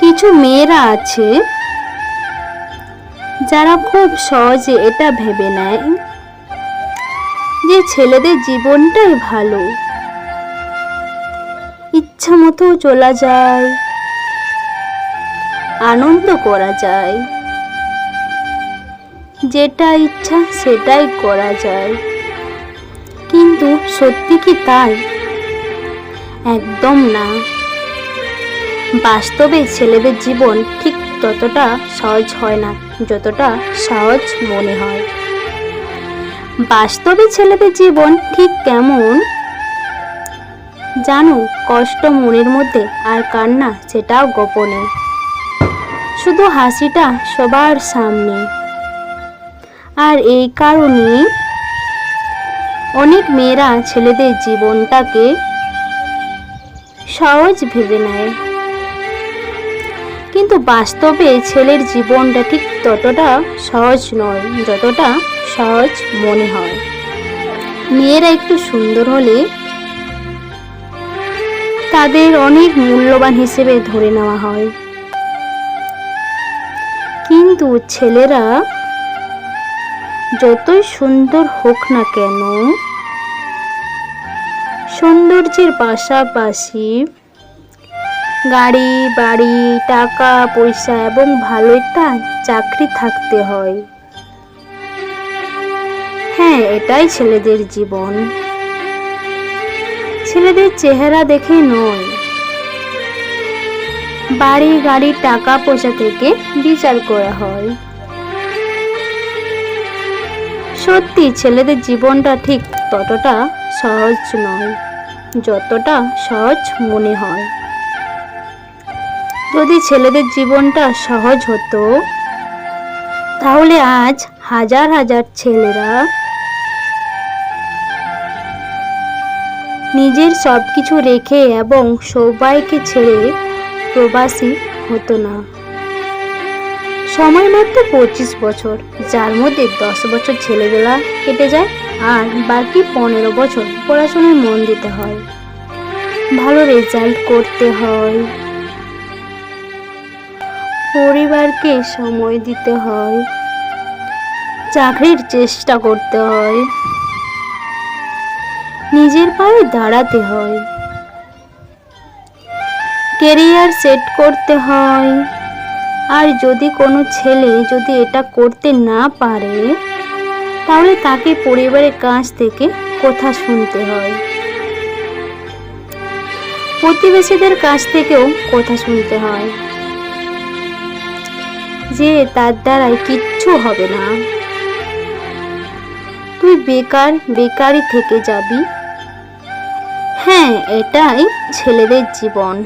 কিছু মেয়েরা আছে যারা খুব সহজে এটা ভেবে নেয় যে ছেলেদের জীবনটাই ভালো। ইচ্ছা মতো চলা যায়, আনন্দ করা যায়, যেটা ইচ্ছা সেটাই করা যায়। কিন্তু সত্যি কি তাই? একদম না। বাস্তবে ছেলেদের জীবন ঠিক ততটা সহজ হয় না, যতটা সহজ মনে হয়। বাস্তবে ছেলেদের জীবন ঠিক কেমন? জানো, কষ্ট মনের মধ্যে আর কান্না সেটাও গোপনে। শুধু হাসিটা সবার সামনে। আর এই কারণে অনেক মেয়েরা ছেলেদের জীবনটাকে সহজ ভেবে নেয়। কিন্তু বাস্তবে ছেলের জীবনটা ঠিক ততটা সহজ নয়, যতটা সহজ মনে হয়। মেয়েরা একটু সুন্দর হলে তাদের অনেক মূল্যবান হিসেবে ধরে নেওয়া হয়। কিন্তু ছেলেরা যতই সুন্দর হোক না কেন, সৌন্দর্যের পাশাপাশি গাড়ি, বাড়ি, টাকা, পয়সা এবং ভালো একটা চাকরি থাকতে হয়। হ্যাঁ এটাই ছেলেদের জীবন। ছেলেদের চেহারা দেখে নয়। বাড়ি, গাড়ি, টাকা, পয়সা থেকে বিচার করা হয়। সত্যি, ছেলেদের জীবনটা ঠিক ততটা সহজ নয়, যতটা সহজ মনে হয়। যদি ছেলেদের জীবনটা সহজ হতো, তাহলে আজ হাজার হাজার ছেলেরা নিজের সব কিছু রেখে এবং সবাইকে ছেড়ে প্রবাসী হতো না। সময় মাত্র পঁচিশ বছর, যার মধ্যে দশ বছর ছেলেবেলা কেটে যায় আর বাকি পনেরো বছর পড়াশোনায় মন দিতে হয়। ভালো রেজাল্ট করতে হয়। পরিবারকে সময় দিতে হয়। চাকরির চেষ্টা করতে হয়। নিজের পায়ে দাঁড়াতে হয়। কেরিয়ার সেট করতে হয়। আর যদি কোনো ছেলে যদি এটা করতে না পারে, তাহলে তাকে পরিবারের কাছ থেকে কথা শুনতে হয়। প্রতিবেশীদের কাছ থেকেও কথা শুনতে হয়। যে তার দ্বারাই কিচ্ছু হবে না। তুই বেকার বেকারই থেকে যাবি। হ্যাঁ এটাই ছেলেদের জীবন।